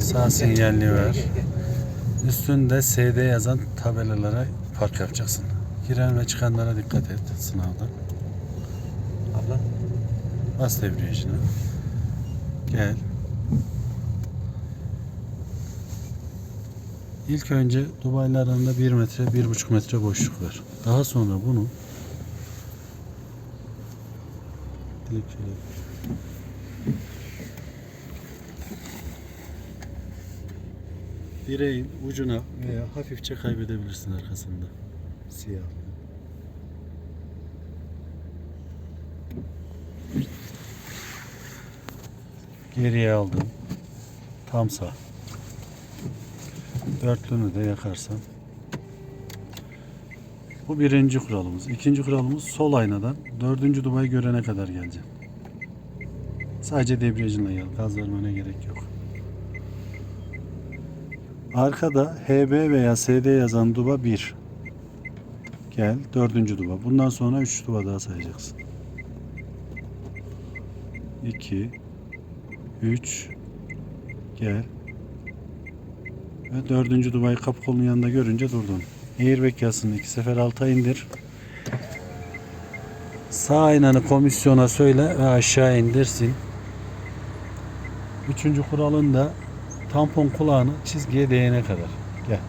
Sağ sinyalini ver. Üstünde SD yazan tabelalara park yapacaksın. Giren ve çıkanlara dikkat et sınavda. Abla. Bas debriyajına. Gel. İlk önce Dubai'yle arasında 1 metre, 1,5 metre boşluk var. Daha sonra bunu Direkt Direğin ucuna veya hafifçe kaybedebilirsin arkasında. Siyah. Geriye aldım. Tam sağ. Dörtlünü de yakarsan. Bu birinci kuralımız. İkinci kuralımız sol aynadan dördüncü dubayı görene kadar geleceksin. Sadece debriyajınla gel. Gaz vermene gerek yok. Arkada HB veya SD yazan duba 1. Gel. Dördüncü duba. Bundan sonra 3 duba daha sayacaksın. 2 3 Gel. Ve dördüncü dubayı kapı kolunun yanında görünce durdun. Airbag yasını iki sefer alta indir. Sağ aynanı komisyona söyle ve aşağı indirsin. Üçüncü kuralın da tampon kulağını çizgiye değene kadar. Gel.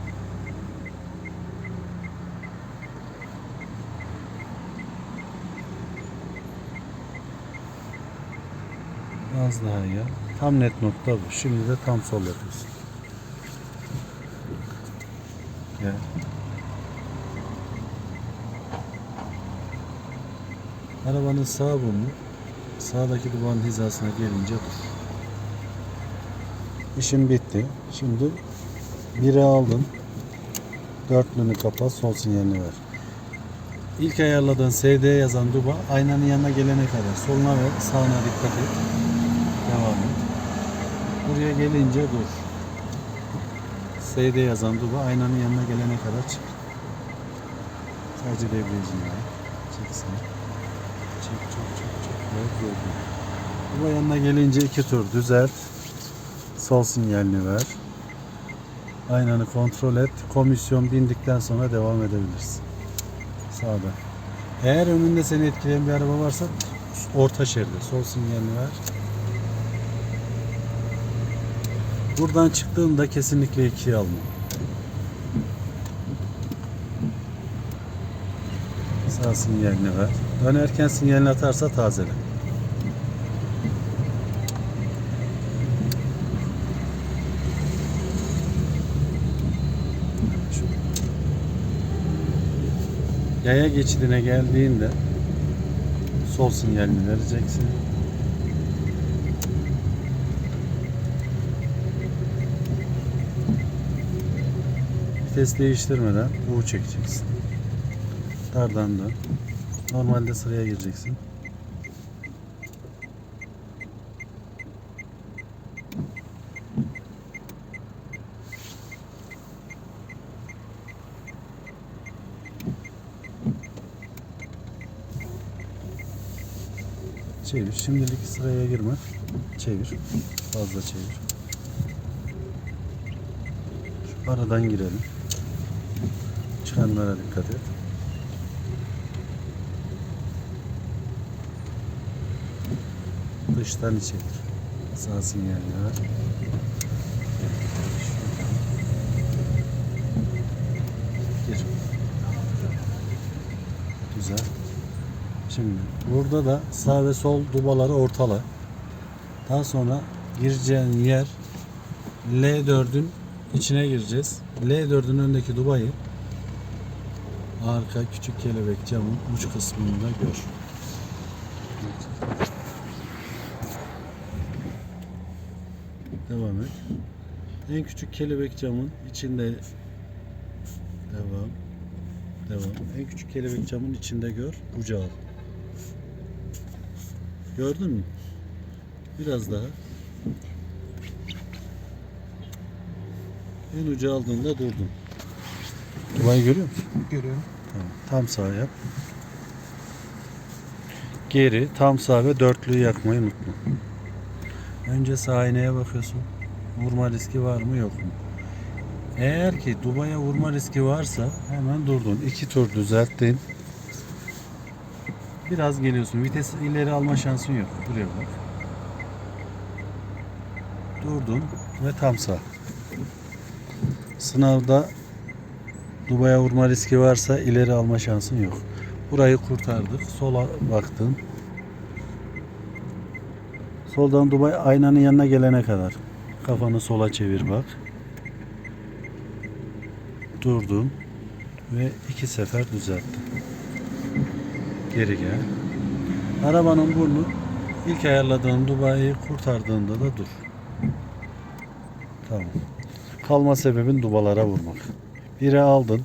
Az daha ya. Tam net nokta bu. Şimdi de tam sol yapıyorsun. Gel. Arabanın sağ burnu sağdaki duvarın hizasına gelince dur. İşim bitti. Şimdi biri aldın. Dörtlünü kapat, sol sinyalini ver. İlk ayarladığın SD yazan duba aynanın yanına gelene kadar soluna ver, sağına dikkat et. Devam et. Buraya gelince dur. SD yazan duba aynanın yanına gelene kadar çık. Sadece debriyajını ver. Çeksin. Çek, çek, çek, çek. Evet, gördüm. Duba yanına gelince iki tur düzelt. Sol sinyalini ver. Aynanı kontrol et. Komisyon bindikten sonra devam edebilirsin. Sağda. Eğer önünde seni etkileyen bir araba varsa orta şeride sol sinyalini ver. Buradan çıktığında kesinlikle ikiye alma. Sağ sinyalini ver. Dönerken sinyalini atarsa tazele. Yaya geçidine geldiğinde sol sinyalini vereceksin. Vites değiştirmeden U çekeceksin. Dardan dön. Normalde sıraya gireceksin. Çevir. Şimdilik sıraya girme. Çevir. Fazla çevir. Şu aradan girelim. Çıkanlara dikkat et. Dıştan içeri. Sağ sinyalini Şimdi burada da sağ ve sol dubaları ortala. Daha sonra gireceğin yer L4'ün içine gireceğiz. L4'ün önündeki dubayı arka küçük kelebek camın uç kısmında gör. Devam et. En küçük kelebek camın içinde devam. Devam. En küçük kelebek camın içinde gör. Ucu al. Gördün mü? Biraz daha. En ucu aldığında durdun. Dubayı görüyor musun? Görüyorum. Tamam. Tam sağ yap. Geri, tam sağ ve dörtlüyü yakmayı unutma. Önce sağ aynaya bakıyorsun. Vurma riski var mı yok mu? Eğer ki Dubai'ye vurma riski varsa hemen durdun. İki tur düzelttin. Biraz geliyorsun. Vites ileri alma şansın yok. Buraya bak. Durdun ve tam sağ. Sınavda Dubai'ye vurma riski varsa ileri alma şansın yok. Burayı kurtardık. Sola baktın. Soldan Dubai aynanın yanına gelene kadar kafanı sola çevir bak. Durdun ve iki sefer düzelttin. Geri gel. Arabanın burnu ilk ayarladığın Dubai'yi kurtardığında da dur. Tamam. Kalma sebebin dubalara vurmak. Biri aldın.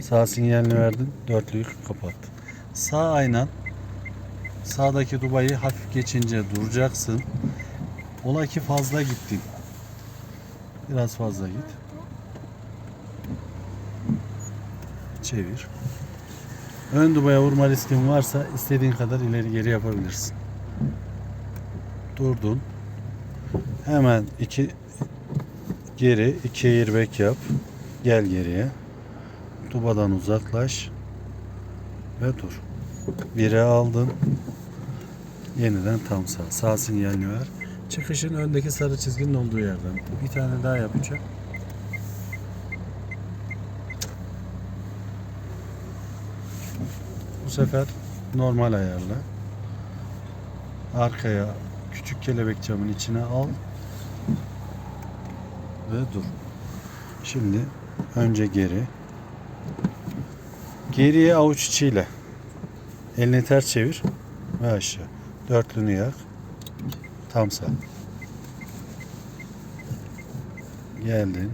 Sağ sinyalini verdin. Dörtlüyü kapattın. Sağ aynan sağdaki dubayı hafif geçince duracaksın. Ola ki fazla gittin. Biraz fazla git. Çevir. Ön dubaya vurma riskin varsa istediğin kadar ileri geri yapabilirsin. Durdun. Hemen iki geri iki airbag yap. Gel geriye. Dubadan uzaklaş ve dur. Biri aldın. Yeniden tam sağ. Sağ sinyalini ver. Çıkışın öndeki sarı çizginin olduğu yerden. Bir tane daha yapacağım. Bu sefer normal ayarla. Arkaya küçük kelebek camın içine al ve dur. Şimdi önce geri. Geriye avuç içiyle. Elini ters çevir ve aşağı. Dörtlünü yak. Tam sağ. Geldin.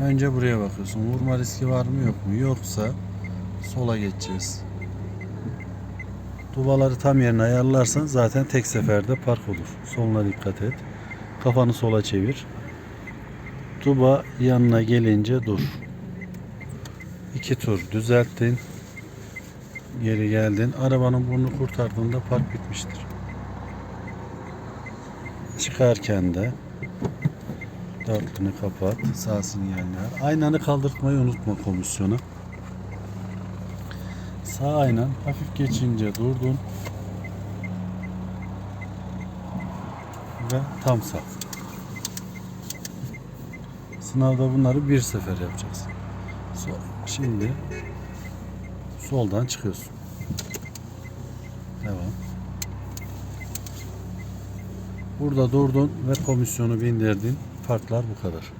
Önce buraya bakıyorsun. Vurma riski var mı yok mu? Yoksa sola geçeceğiz. Dubaları tam yerine ayarlarsan zaten tek seferde park olur. Soluna dikkat et. Kafanı sola çevir. Duba yanına gelince dur. İki tur düzelttin. Geri geldin. Arabanın burnunu kurtardığında park bitmiştir. Çıkarken de dörtlünü kapat. Sağ sinyalini ver. Aynanı kaldırtmayı unutma komisyona. Sağ aynan hafif geçince durdun. Ve tam sağ. Sınavda bunları bir sefer yapacaksın. So- Şimdi soldan çıkıyorsun. Devam. Burada durdun ve komisyonu bindirdin. Farklar bu kadar.